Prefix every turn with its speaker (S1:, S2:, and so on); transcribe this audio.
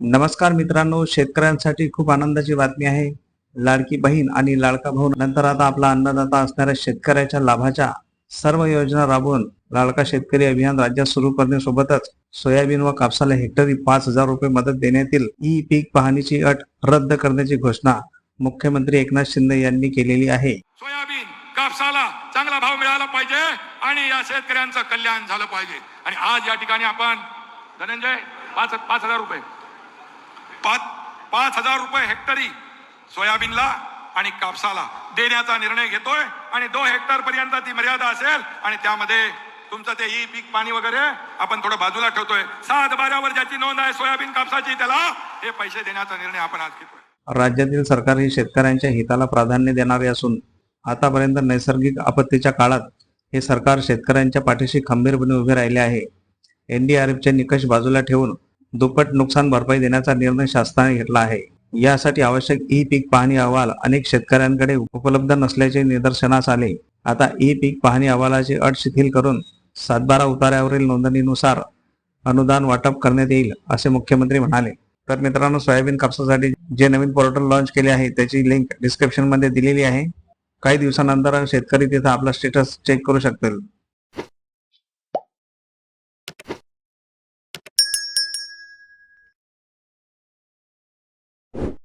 S1: नमस्कार मित्रांनो शेतकऱ्यांसाठी खूप आनंदाची बातमी आहे. लाडकी बहीण आणि लाडका भाऊ नंतर आता आपला अन्नदाता असणाऱ्या शेतकऱ्याच्या लाभाच्या सर्व योजना राबवून लाडका शेतकरी अभियान राज्यात सुरू करण्यासोबतच सोयाबीन व कापसाला हेक्टरी पाच हजार रुपये मदत देण्यातील ई पीक पाहणीची अट रद्द करण्याची घोषणा मुख्यमंत्री एकनाथ शिंदे यांनी केलेली आहे.
S2: सोयाबीन कापसाला चांगला भाव मिळाला पाहिजे आणि या शेतकऱ्यांचं कल्याण झालं पाहिजे. आणि आज या ठिकाणी आपण धनंजय पाच पाच हजार रुपये. पाच पाच हजार रुपये हेक्टरी सोयाबीनला आणि कापसाला देण्याचा निर्णय घेतोय आणि दोन हेक्टर पर्यंत ती मर्यादा असेल आणि त्यामध्ये तुमचं ते ई पीक पाणी वगैरे आपण थोडं बाजूला ठेवतोय. सात बारावर ज्याची नोंद आहे सोयाबीन कापसाची त्याला हे पैसे देण्याचा निर्णय आपण आज घेतोय.
S1: राज्यातील सरकार हे शेतकऱ्यांच्या हिताला प्राधान्य देणारे असून आतापर्यंत नैसर्गिक आपत्तीच्या काळात हे सरकार शेतकऱ्यांच्या पाठीशी खंबीरपणे उभे राहिले आहे. एनडीआरएफचे निकष बाजूला ठेवून दुप्पट नुकसान भरपाई देण्याचा निर्णय शासनाने घेतला आहे. यासाठी आवश्यक ई पीक पाहणी अहवाल अनेक शेतकऱ्यांकडे उपलब्ध नसल्याचे निदर्शनास आले. आता ई पीक पाहणी अहवालाची अट शिथिल करून सातबारा उतार्यावरील नोंदणीनुसार अनुदान वाटप करण्यात येईल असे मुख्यमंत्री म्हणाले. तर मित्रांनो सोयाबीन कापसासाठी जे नवीन पोर्टल लॉन्च केले आहे त्याची लिंक डिस्क्रिप्शनमध्ये दिलेली आहे. काही दिवसानंतर शेतकरी तिथे आपला स्टेटस चेक करू शकतील.